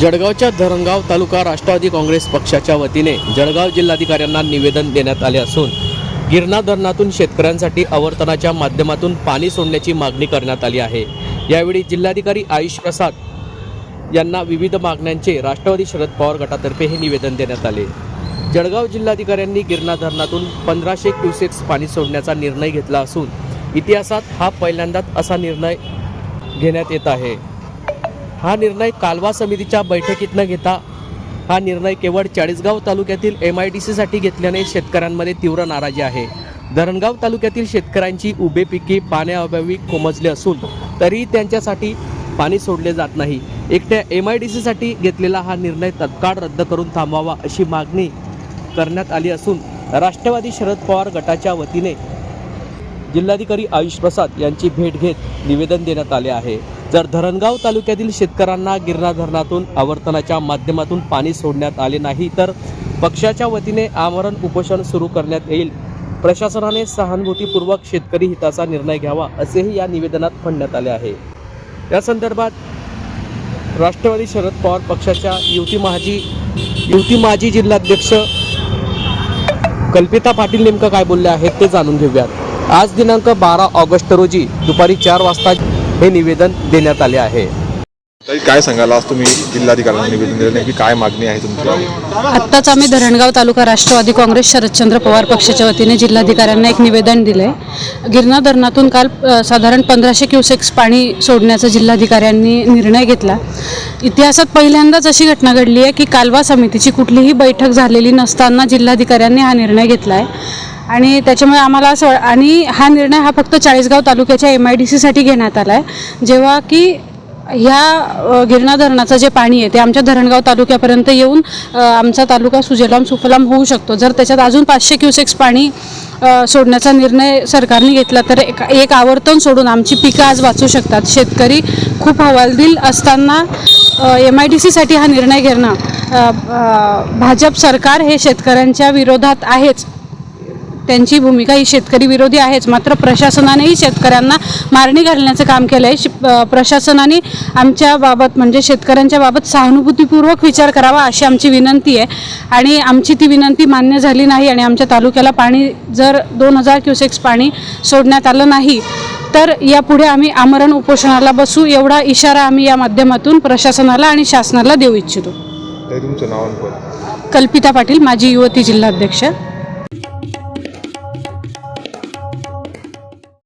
जळगावच्या धरणगाव तालुका राष्ट्रवादी काँग्रेस पक्षाच्या वतीने जळगाव जिल्हाधिकाऱ्यांना निवेदन देण्यात आले असून गिरणा धरणातून शेतकऱ्यांसाठी आवर्तनाच्या माध्यमातून पाणी सोडण्याची मागणी करण्यात आली आहे. यावेळी जिल्हाधिकारी आयुष प्रसाद यांना विविध मागण्यांचे राष्ट्रवादी शरद पवार गटातर्फे हे निवेदन देण्यात आले. जळगाव जिल्हाधिकाऱ्यांनी गिरणा धरणातून पंधराशे क्युसेक्स पाणी सोडण्याचा निर्णय घेतला असून इतिहासात हा पहिल्यांदाच असा निर्णय घेण्यात येत आहे. हा निर्णय कालवा समितीच्या बैठकीत न घेता. हा निर्णय केवळ चाळीसगाव तालुक्यातील एम आय डी सीसाठी घेतल्याने शेतकऱ्यांमध्ये तीव्र नाराजी आहे. धरणगाव तालुक्यातील शेतकऱ्यांची उभे पिके पाण्याअभावी कोमजली असून तरीही त्यांच्यासाठी पाणी सोडले जात नाही. एकट्या एम आय डी सीसाठी घेतलेला हा निर्णय तत्काळ रद्द करून थांबवावा अशी मागणी करण्यात आली असून राष्ट्रवादी शरद पवार गटाच्या वतीने जिल्हाधिकारी आयुष प्रसाद यांची भेट घेत निवेदन देण्यात आले आहे. जर धरणगाव तालुक्यातील शेतकऱ्यांना गिरणा धरणातून आवर्तनाच्या माध्यमातून पाणी सोडण्यात आले नाही तर पक्षाच्या वतीने आमरण उपोषण सुरू करण्यात येईल. प्रशासनाने सहानुभूतीपूर्वक शेतकरी हिताचा निर्णय घ्यावा असेही या निवेदनात म्हणण्यात आले आहे. या संदर्भात राष्ट्रवादी शरद पवार पक्षाच्या युती माजी युती माजी जिल्हाध्यक्ष कल्पिता पाटील नेमकं काय बोलले आहेत ते जाणून घेऊयात. आज दिनांक बारा ऑगस्ट रोजी दुपारी चार वाजता हे निवेदन देण्यात आले आहे. ताई काय सांगाल? आज तुम्ही जिल्हाधिकाऱ्यांना निवेदन दिलं नेमकी काय मागणी आहे तुमची? आत्ताच आम्ही धरणगाव तालुका राष्ट्रवादी काँग्रेस शरदचंद्र पवार पक्षाच्या वतीने जिल्हाधिकाऱ्यांना एक निवेदन दिलं आहे गिरणा धरणातून काल साधारण पंधराशे क्युसेक्स पाणी सोडण्याचा जिल्हाधिकाऱ्यांनी निर्णय घेतला. इतिहासात पहिल्यांदाच अशी घटना घडली आहे की कालवा समितीची कुठलीही बैठक झालेली नसताना जिल्हाधिकाऱ्यांनी हा निर्णय घेतला आहे आणि त्याच्यामुळे आम्हाला असं वा- आणि हा निर्णय हा फक्त चाळीसगाव तालुक्याच्या एम आय डी सीसाठी घेण्यात आला आहे जेव्हा की ह्या गिरणा धरणाचं जे पाणी आहे ते आमच्या धरणगाव तालुक्यापर्यंत येऊन आमचा तालुका सुजलाम सुफलाम होऊ शकतो. जर त्याच्यात अजून पाचशे क्युसेक्स पाणी सोडण्याचा निर्णय सरकारने घेतला तर एक एक आवर्तन सोडून आमची पिकं आज वाचू शकतात. शेतकरी खूप हवालदिल असताना एम आय डी सीसाठी हा निर्णय घेणं भाजप सरकार हे शेतकऱ्यांच्या विरोधात आहेच. त्यांची भूमिका ही शेतकरी विरोधी आहेच. मात्र प्रशासनानेही शेतकऱ्यांना मारणी घालण्याचं काम केलं आहे प्रशासनाने आमच्या बाबत म्हणजे शेतकऱ्यांच्या बाबत सहानुभूतीपूर्वक विचार करावा अशी आमची विनंती आहे. आणि आमची ती विनंती मान्य झाली नाही आणि आमच्या तालुक्याला पाणी जर दोन हजार क्युसेक्स पाणी सोडण्यात आलं नाही तर यापुढे आम्ही आमरण उपोषणाला बसू. एवढा इशारा आम्ही या माध्यमातून प्रशासनाला आणि शासनाला देऊ इच्छितो. कल्पिता पाटील माजी युवती जिल्हाध्यक्ष.